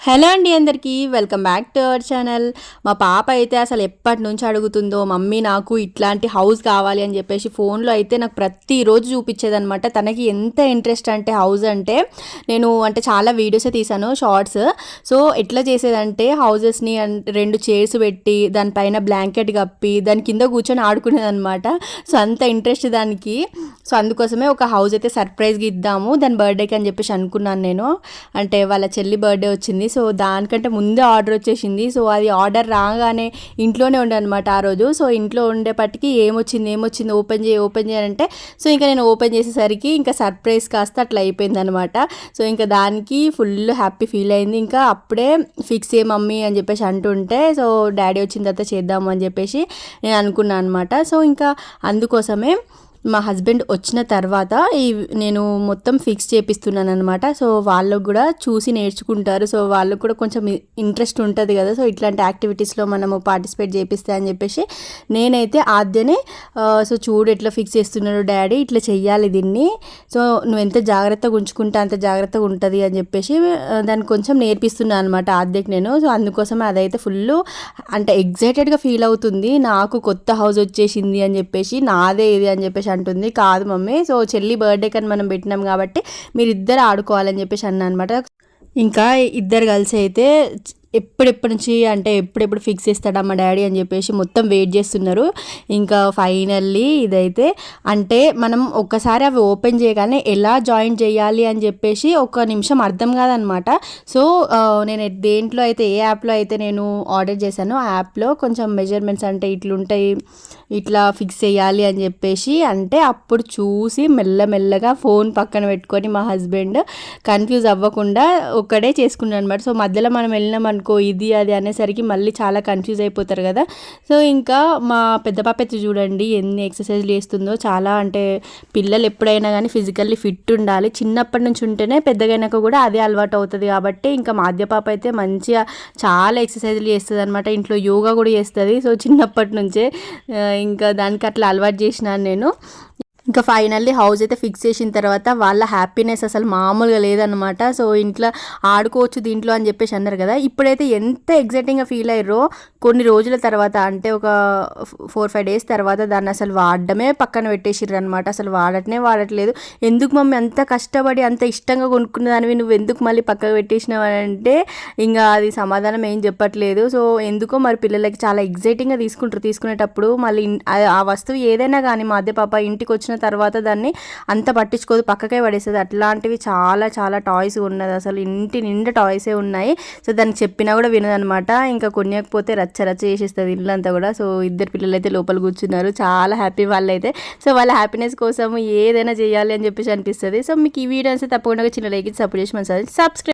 Hello అండి అందరికీ welcome back to our channel. మా పాప అయితే అసలు ఎప్పటి నుంచి అడుగుతుందో మమ్మీ నాకు ఇట్లాంటి హౌస్ కావాలి అని చెప్పేసి ఫోన్లో అయితే నాకు ప్రతిరోజు చూపించేదనమాట తనకి ఎంత ఇంట్రెస్ట్ అంటే హౌస్ అంటే నేను అంటే చాలా వీడియోసే తీసాను షార్ట్స్. సో ఎట్లా చేసేదంటే హౌజెస్ని రెండు చైర్స్ పెట్టి దానిపైన బ్లాంకెట్ కప్పి దాని కింద కూర్చొని ఆడుకునేదనమాట సో అంత ఇంట్రెస్ట్ దానికి. సో అందుకోసమే ఒక హౌస్ అయితే సర్ప్రైజ్గా ఇద్దాము దాని బర్త్డేకి అని చెప్పేసి అనుకున్నాను నేను. అంటే వాళ్ళ చెల్లి బర్త్డే వచ్చింది సో దానికంటే ముందే ఆర్డర్ వచ్చేసింది. సో అది ఆర్డర్ రాగానే ఇంట్లోనే ఉండే అనమాట ఆ రోజు. సో ఇంట్లో ఉండేపటికి ఏమొచ్చింది ఏమొచ్చింది ఓపెన్ చేయి ఓపెన్ చేయాలంటే సో ఇంకా నేను ఓపెన్ చేసేసరికి ఇంకా సర్ప్రైజ్ కాస్త అట్లా అయిపోయింది అనమాట సో ఇంకా దానికి ఫుల్ హ్యాపీ ఫీల్ అయింది. ఇంకా అప్పుడే ఫిక్స్ ఏ మమ్మీ అని చెప్పేసి అంటుంటే సో డాడీ వచ్చిన తర్వాత చేద్దాము అని చెప్పేసి నేను అనుకున్నాను అనమాట సో ఇంకా అందుకోసమే మా హస్బెండ్ వచ్చిన తర్వాత ఈ నేను మొత్తం ఫిక్స్ చేపిస్తున్నాను అనమాట సో వాళ్ళకు కూడా చూసి నేర్చుకుంటారు. సో వాళ్ళకు కూడా కొంచెం ఇంట్రెస్ట్ ఉంటుంది కదా. సో ఇట్లాంటి యాక్టివిటీస్లో మనము పార్టిసిపేట్ చేపిస్తే అని చెప్పేసి నేనైతే ఆద్యనే సో చూడు ఎట్లా ఫిక్స్ చేస్తున్నాడు డాడీ ఇట్లా చెయ్యాలి దీన్ని. సో నువ్వు ఎంత జాగ్రత్తగా ఉంచుకుంటే అంత జాగ్రత్తగా ఉంటుంది అని చెప్పేసి దాన్ని కొంచెం నేర్పిస్తున్నాను అనమాట ఆద్యకి నేను. సో అందుకోసం అదైతే ఫుల్ అంటే ఎగ్జైటెడ్గా ఫీల్ అవుతుంది. నాకు కొత్త హౌస్ వచ్చేసింది అని చెప్పేసి నాదే ఇది అని చెప్పేసి అంటుంది. కాదు మమ్మీ సో చెల్లి బర్త్డే కానీ మనం పెట్టినాం కాబట్టి మీరు ఇద్దరు ఆడుకోవాలని చెప్పేసి అన్న అనమాట ఇంకా ఇద్దరు కలిసి అయితే ఎప్పుడెప్పటి నుంచి అంటే ఎప్పుడెప్పుడు ఫిక్స్ చేస్తాడా మా డాడీ అని చెప్పేసి మొత్తం వెయిట్ చేస్తున్నారు. ఇంకా ఫైనల్లీ ఇదైతే అంటే మనం ఒక్కసారి అవి ఓపెన్ చేయగానే ఎలా జాయిన్ చేయాలి అని చెప్పేసి ఒక నిమిషం అర్థం కాదనమాట. సో నేను దేంట్లో అయితే ఏ యాప్లో అయితే నేను ఆర్డర్ చేశానో ఆ యాప్లో కొంచెం మెజర్మెంట్స్ అంటే ఇట్లుంటాయి ఇట్లా ఫిక్స్ చేయాలి అని చెప్పేసి అంటే అప్పుడు చూసి మెల్లమెల్లగా ఫోన్ పక్కన పెట్టుకొని మా హస్బెండ్ కన్ఫ్యూజ్ అవ్వకుండా ఒక్కడే చేసుకున్నాను అనమాట. సో మధ్యలో మనం వెళ్ళినాం అనుకో ఇది అది అనేసరికి మళ్ళీ చాలా కన్ఫ్యూజ్ అయిపోతారు కదా. సో ఇంకా మా పెద్ద పాప అయితే చూడండి ఎన్ని ఎక్సర్సైజ్లు చేస్తుందో. చాలా అంటే పిల్లలు ఎప్పుడైనా కానీ ఫిజికల్లీ ఫిట్ ఉండాలి. చిన్నప్పటి నుంచి ఉంటేనే పెద్దగైనాక కూడా అదే అలవాటు అవుతుంది కాబట్టి ఇంకా మాధ్య పాప అయితే మంచిగా చాలా ఎక్సర్సైజ్లు చేస్తుంది అనమాట ఇంట్లో యోగా కూడా చేస్తుంది. సో చిన్నప్పటి నుంచే ఇంకా దానికి అట్లా అలవాటు చేసినాను నేను. ఇంకా ఫైనల్లీ హౌస్ అయితే ఫిక్స్ చేసిన తర్వాత వాళ్ళ హ్యాపీనెస్ అసలు మామూలుగా లేదనమాట సో ఇంట్లో ఆడుకోవచ్చు దీంట్లో అని చెప్పేసి అన్నారు కదా. ఇప్పుడైతే ఎంత ఎగ్జైటింగ్గా ఫీల్ అయ్యారో కొన్ని రోజుల తర్వాత అంటే ఒక ఫోర్ ఫైవ్ డేస్ తర్వాత దాన్ని అసలు వాడడమే పక్కన పెట్టేసిర్రు అనమాట అసలు వాడటనే వాడట్లేదు. ఎందుకు మమ్మీ అంత కష్టపడి అంత ఇష్టంగా కొనుక్కున్న దానివి నువ్వు ఎందుకు మళ్ళీ పక్కకు పెట్టేసినావు అంటే ఇంకా అది సమాధానం ఏం చెప్పట్లేదు. సో ఎందుకో మరి పిల్లలకి చాలా ఎగ్జైటింగ్గా తీసుకుంటారు. తీసుకునేటప్పుడు మళ్ళీ ఆ వస్తువు ఏదైనా కానీ మా అదే పాప ఇంటికి వచ్చిన తర్వాత దాన్ని అంత పట్టించుకోదు పక్కకే పడేస్తుంది. అట్లాంటివి చాలా చాలా టాయ్స్ ఉన్నది. అసలు ఇంటి నిండా టాయ్సే ఉన్నాయి. సో దానికి చెప్పినా కూడా వినదనమాట ఇంకా కొనియకపోతే రచ్చ రచ్చ చేసేస్తుంది ఇల్లంతా కూడా. సో ఇద్దరు పిల్లలు అయితే లోపల కూర్చున్నారు. చాలా హ్యాపీ వాళ్ళైతే. సో వాళ్ళ హ్యాపీనెస్ కోసం ఏదైనా చేయాలి అని చెప్పేసి అనిపిస్తుంది. సో మీకు ఈ వీడియో అయితే తప్పకుండా చిన్న లైక్ సపోర్ట్ చేసి మన సబ్స్క్రైబ్